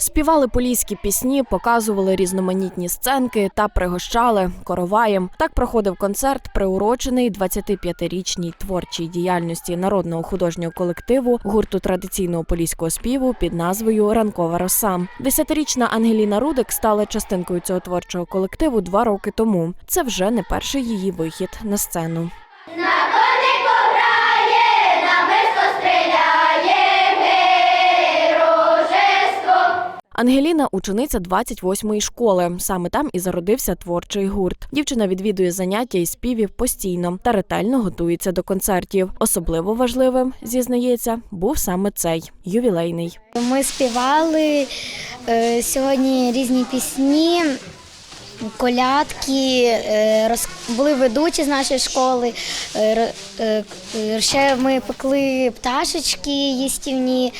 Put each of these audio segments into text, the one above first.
Співали поліські пісні, показували різноманітні сценки та пригощали короваєм. Так проходив концерт, приурочений 25-річній творчій діяльності народного художнього колективу гурту традиційного поліського співу під назвою Ранкова роса. Десятирічна Ангеліна Рудик стала частинкою цього творчого колективу два роки тому. Це вже не перший її вихід на сцену. Ангеліна учениця 28-ї школи. Саме там і зародився творчий гурт. Дівчина відвідує заняття із співів постійно та ретельно готується до концертів. Особливо важливим, зізнається, був саме цей ювілейний. Ми співали е, сьогодні різні пісні, колядки, е, були ведучі з нашої школи. е, ще ми пекли пташечки їстівні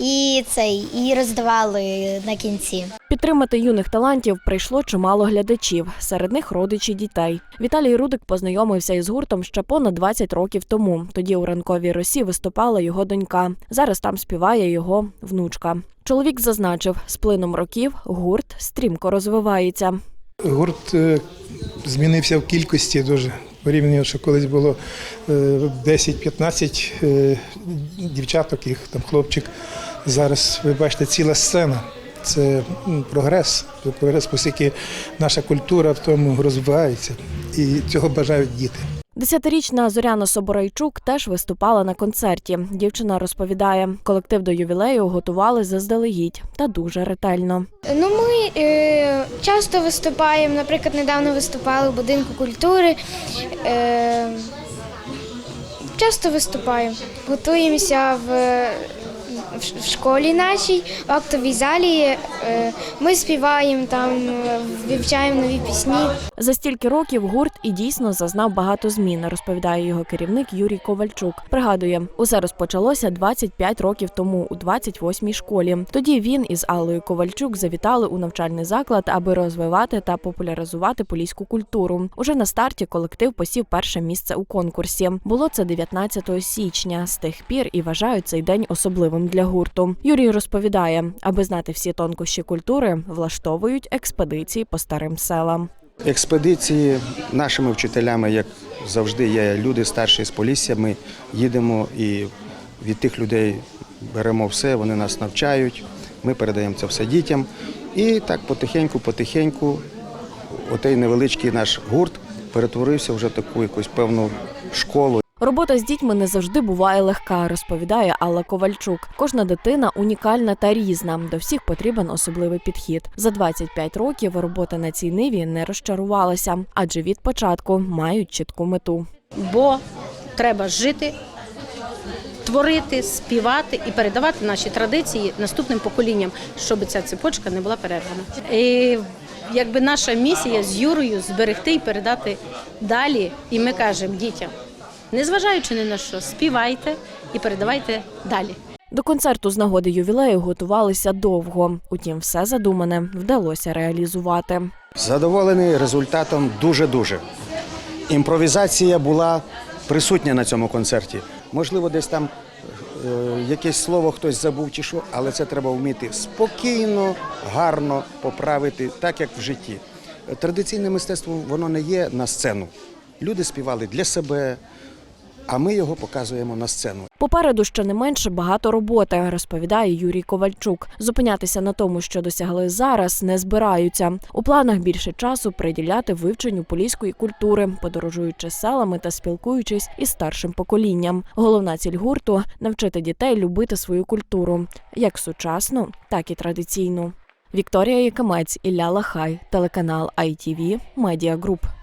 і цей, і роздавали на кінці. Підтримати юних талантів прийшло чимало глядачів, серед них родичі дітей. Віталій Рудик познайомився із гуртом ще понад 20 років тому. Тоді у ранковій росі виступала його донька. Зараз там співає його внучка. Чоловік зазначив, з плином років гурт стрімко розвивається. Гурт е, змінився в кількості дуже. Порівняно, що колись було е, 10-15 е, дівчаток, їх там хлопчик. Зараз ви бачите ціла сцена. Це прогрес, прогрес, оскільки наша культура в тому розвивається, і цього бажають діти. Десятирічна Зоряна Соборайчук теж виступала на концерті. Дівчина розповідає, колектив до ювілею готували заздалегідь та дуже ретельно. Ну, ми е, часто виступаємо. Наприклад, недавно виступали в будинку культури. Е, часто виступаємо. Готуємося в, в, школі нашій, в актовій залі. Е, ми співаємо там, е, вивчаємо нові пісні. За стільки років гурт і дійсно зазнав багато змін, розповідає його керівник Юрій Ковальчук. Пригадує, усе розпочалося 25 років тому у 28-й школі. Тоді він із Аллою Ковальчук завітали у навчальний заклад, аби розвивати та популяризувати поліську культуру. Уже на старті колектив посів перше місце у конкурсі. Було це 19 січня. З тих пір і вважають цей день особливим для гурту. Юрій розповідає, аби знати всі тонкощі культури, влаштовують експедиції по старим селам. Експедиції нашими вчителями, як завжди, є люди старші з Полісся. Ми їдемо і від тих людей беремо все, вони нас навчають, ми передаємо це все дітям. І так потихеньку, потихеньку, отей невеличкий наш гурт перетворився вже в таку якусь певну школу. Робота з дітьми не завжди буває легка, розповідає Алла Ковальчук. Кожна дитина унікальна та різна. До всіх потрібен особливий підхід. За 25 років робота на цій ниві не розчарувалася, адже від початку мають чітку мету. бо треба жити, творити, співати і передавати наші традиції наступним поколінням, щоб ця цепочка не була перервана. І якби наша місія з Юрою зберегти і передати далі. І ми кажемо дітям, незважаючи ні на що, співайте і передавайте далі. До концерту з нагоди ювілею готувалися довго. Утім, все задумане вдалося реалізувати. Задоволений результатом дуже-дуже. Імпровізація була присутня на цьому концерті. Можливо, десь там е, якесь слово хтось забув чи що, але це треба вміти спокійно, гарно поправити, так як в житті. Традиційне мистецтво воно не є на сцену. Люди співали для себе, а ми його показуємо на сцену. Попереду ще не менше багато роботи, розповідає Юрій Ковальчук. Зупинятися на тому, що досягли зараз, не збираються. У планах більше часу приділяти вивченню поліської культури, подорожуючи селами та спілкуючись із старшим поколінням. Головна ціль гурту навчити дітей любити свою культуру, як сучасну, так і традиційну. Вікторія Якимець, Ілля Лахай, телеканал ITV, Медіа Груп.